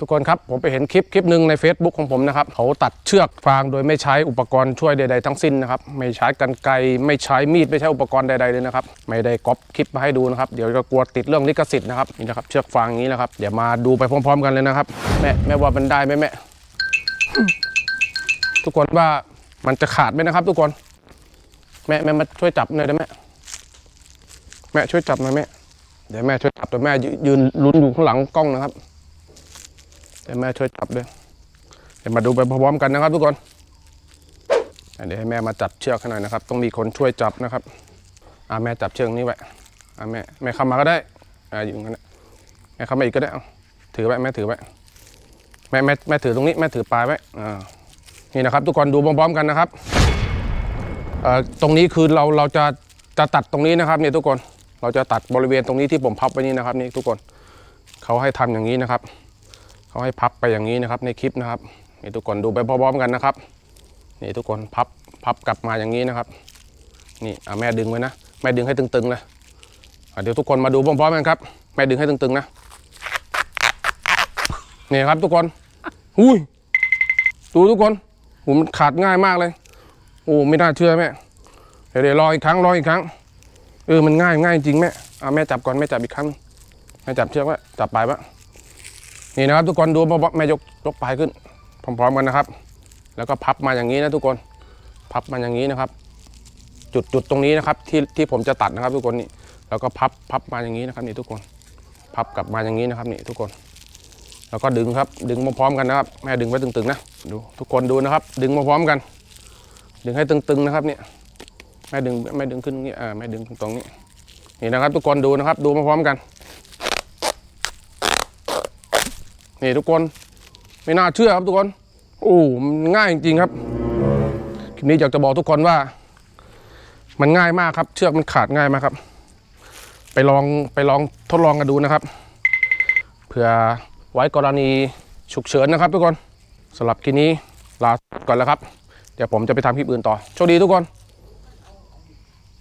ทุกคนครับ ผมไปเห็นคลิปคลิปหนึ่งใน Facebook ของผมนะครับ เขาตัดเชือกฟางโดยไม่ใช้อุปกรณ์ช่วยใด ๆ ทั้งสิ้นนะครับ ไม่ใช้กันไกรไม่ใช้มีด ไม่ใช้อุปกรณ์ใด ๆ เลยนะครับ ไม่ได้ก๊อปคลิปมาให้ดูนะครับ เดี๋ยวจะกลัวติดเรื่องลิขสิทธิ์นะครับ นี่นะครับ เชือกฟางอย่างนี้นะครับ เดี๋ยวมาดูไปพร้อม ๆ กันเลยนะครับ แม่แม่ว่ามันได้ไหมแม่ ทุกคนว่ามันจะขาดไหมนะครับ ทุกคน แม่แม่มาช่วยจับหน่อยได้ไหมแม่ช่วยจับหน่อยแม่ เดี๋ยวแม่ช่วยจับแต่แม่ยืนลุ้นอยู่ข้างหลังกล้องนะครับ เดี๋ยวแม่ช่วยจับด้วย เดี๋ยวมาดูไปพร้อมๆกันนะครับทุกคน เดี๋ยวให้แม่มาจับเชือกให้หน่อยนะครับ ต้องมีคนช่วยจับนะครับอ่าแม่จับเชือกนี้ไว้อ่าแม่แม่เข้ามาก็ได้อ่าอยู่งั้นนะแม่เข้ามาอีกก็ได้เอาถือไว้แม่ถือไว้แม่แม่แม่ถือตรงนี้แม่ถือปลายไว้อ่านี่นะครับ ทุกคนดูพร้อมๆกันนะครับเอ่อตรงนี้คือเราเราจะจะตัดตรงนี้นะครับนี่ทุกคนเราจะตัดบริเวณตรงนี้ที่ผมพับไว้นี่นะครับนี่ทุกคนเขาให้ทำอย่างนี้นะครับ เขาให้พับไปอย่างนี้นะครับในคลิปนะครับนี่ทุกคนดูไปพร้อมๆกันนะครับนี่ทุกคนพับพับกลับมาอย่างนี้นะครับ นี่เอะแม่ดึงไว้นะแม่ดึงให้ตึงๆเลยเดี๋ยวทุกคนมาดูพร้อมๆกันครับ แม่ดึงให้ตึงๆนะนี่ครับทุกคนหุยดูทุกคนโหมันขาดง่ายมากเลย โอ้ไม่น่าเชื่อแม่เดี๋ยวเดี๋ยวรออีกครั้งรออีกครั้งเออมันง่ายง่ายจริงแม่เอาแม่จับก่อนแม่จับอีกครั้งแม่จับเชือกไว้จับปลายไว้ นี่นะครับทุกคนดูแม่ยกยกปลายขึ้น พร้อมๆกันนะครับ แล้วก็พับมาอย่างนี้นะทุกคนพับมาอย่างนี้นะครับ จุดจุดตรงนี้นะครับ ที่ที่ผมจะตัดนะครับ ทุกคนนี่แล้วก็พับพับมาอย่างนี้นะครับนี่ทุกคน พับกลับมาอย่างนี้นะครับนี่ทุกคน แล้วก็ดึงครับ ดึงมาพร้อมกันนะครับ แม่ดึงไว้ตึงๆนะดูทุกคนดูนะครับ ดึงมาพร้อมกัน ดึงให้ตึงๆนะครับเนี่ยแม่ดึงแม่ดึงขึ้นตรงนี้อ่าแม่ดึงตรงนี้นี่นะครับ ทุกคนดูนะครับ ดูมาพร้อมกัน นี่ทุกคนไม่น่าเชื่อครับทุกคนโอ้มันง่ายจริงๆครับคลิปนี้อยากจะบอกทุกคนว่า มันง่ายมากครับ เชือกมันขาดง่ายมากครับ ไปลองไปลองทดลองกันดูนะครับเผื่อไว้กรณีฉุกเฉินนะครับ ทุกคนสำหรับคลิปนี้ลาก่อนแล้วครับ เดี๋ยวผมจะไปทำคลิปอื่นต่อโชคดีทุกคน